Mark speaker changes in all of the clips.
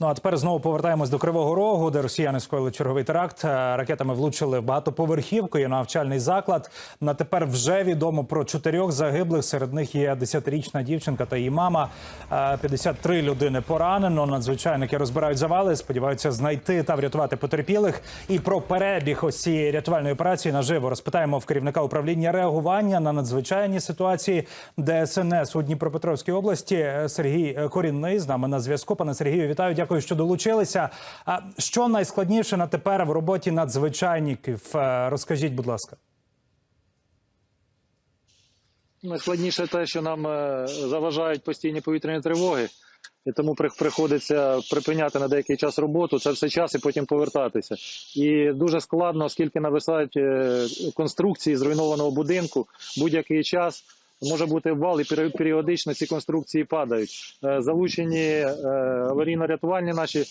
Speaker 1: Ну а тепер знову повертаємось до Кривого Рогу, де росіяни скоїли черговий теракт. Е, Ракетами влучили в багатоповерхівку і навчальний заклад. На тепер вже відомо про чотирьох загиблих. Серед них є 10-річна дівчинка та її мама. Е, 53 людини поранено. Надзвичайники розбирають завали. Сподіваються знайти та врятувати потерпілих. І про перебіг ось цієї рятувальної операції наживо розпитаємо в керівника управління реагування на надзвичайні ситуації ДСНС у Дніпропетровській області. Е, Сергій Корінний з нами на зв'язку. Пане Сергію, вітаю. Дякую, що долучилися. А що найскладніше на тепер в роботі надзвичайників? Е, Розкажіть, будь ласка.
Speaker 2: Найскладніше те, що нам е, заважають постійні повітряні тривоги, і тому приходиться припиняти на деякий час роботу, це все час і потім повертатися. І дуже складно, оскільки нависають е, конструкції зруйнованого будинку будь-який час. Може бути обвал, і пері- періодично ці конструкції падають. Е, Залучені е, аварійно-рятувальні наші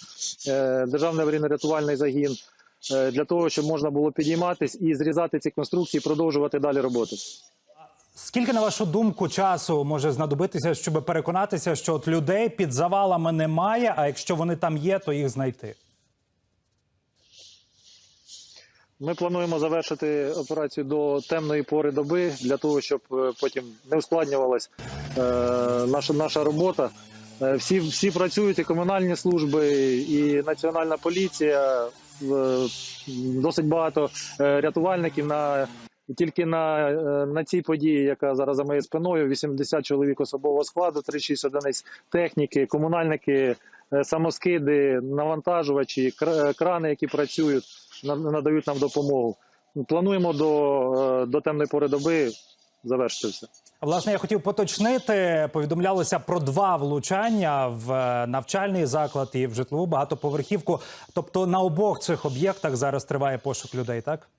Speaker 2: е, державний аварійно-рятувальний загін для того, щоб можна було підійматись і зрізати ці конструкції, продовжувати далі роботи.
Speaker 1: Скільки, на вашу думку, часу може знадобитися, щоб переконатися, що от людей під завалами немає, а якщо вони там є, то їх знайти?
Speaker 2: Ми плануємо завершити операцію до темної пори доби для того, щоб е, потім не ускладнювалась е, наша, наша робота. Е, всі, всі працюють, і комунальні служби, і національна поліція. Досить багато рятувальників на тільки на, на цій події, яка зараз за моєю спиною, 80 чоловік особового складу, 36 одиниць техніки, комунальники, самоскиди, навантажувачі, кра- крани, які працюють, надають нам допомогу. Плануємо до, е, до темної пори доби завершити все.
Speaker 1: Власне, я хотів поточнити. Повідомлялося про два влучання в е, навчальний заклад і в житлову багатоповерхівку. Тобто на обох цих об'єктах зараз триває пошук людей, так?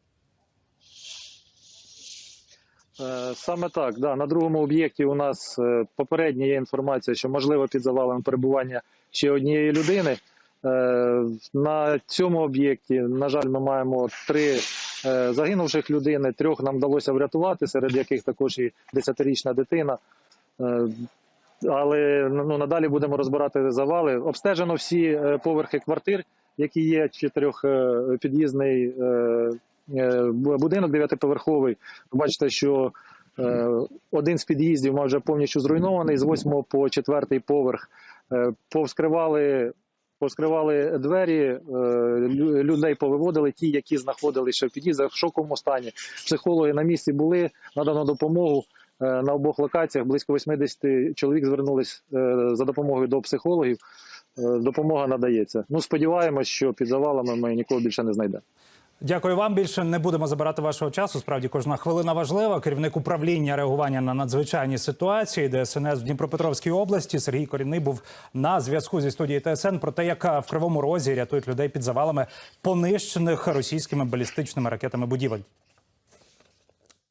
Speaker 2: Е, Саме так, да. На другому об'єкті у нас попередня є інформація, що можливо під завалами перебування ще однієї людини. Е, На цьому об'єкті, на жаль, ми маємо три е, загинувших людини. Трьох нам вдалося врятувати, серед яких також і 10-річна дитина. Е, Але ну, надалі будемо розбирати завали. Обстежено всі поверхи квартир, які є чотирьохпід'їзний будинок дев'ятиповерховий. Ви бачите, що один з під'їздів майже повністю зруйнований з 8 по 4 поверх. Повскривали, повскривали двері, е, людей повиводили, ті, які знаходилися в під'їздах в шоковому стані. Психологи на місці були, надано допомогу. Е, На обох локаціях близько 80 чоловік звернулись е, за допомогою до психологів. Допомога надається. Ну, сподіваємось, що під завалами ми нікого більше не знайдемо.
Speaker 1: Дякую вам. Більше не будемо забирати вашого часу. Справді кожна хвилина важлива. Керівник управління реагування на надзвичайні ситуації ДСНС в Дніпропетровській області Сергій Корінний був на зв'язку зі студією ТСН про те, як в кривому розі рятують людей під завалами понищених російськими балістичними ракетами будівель.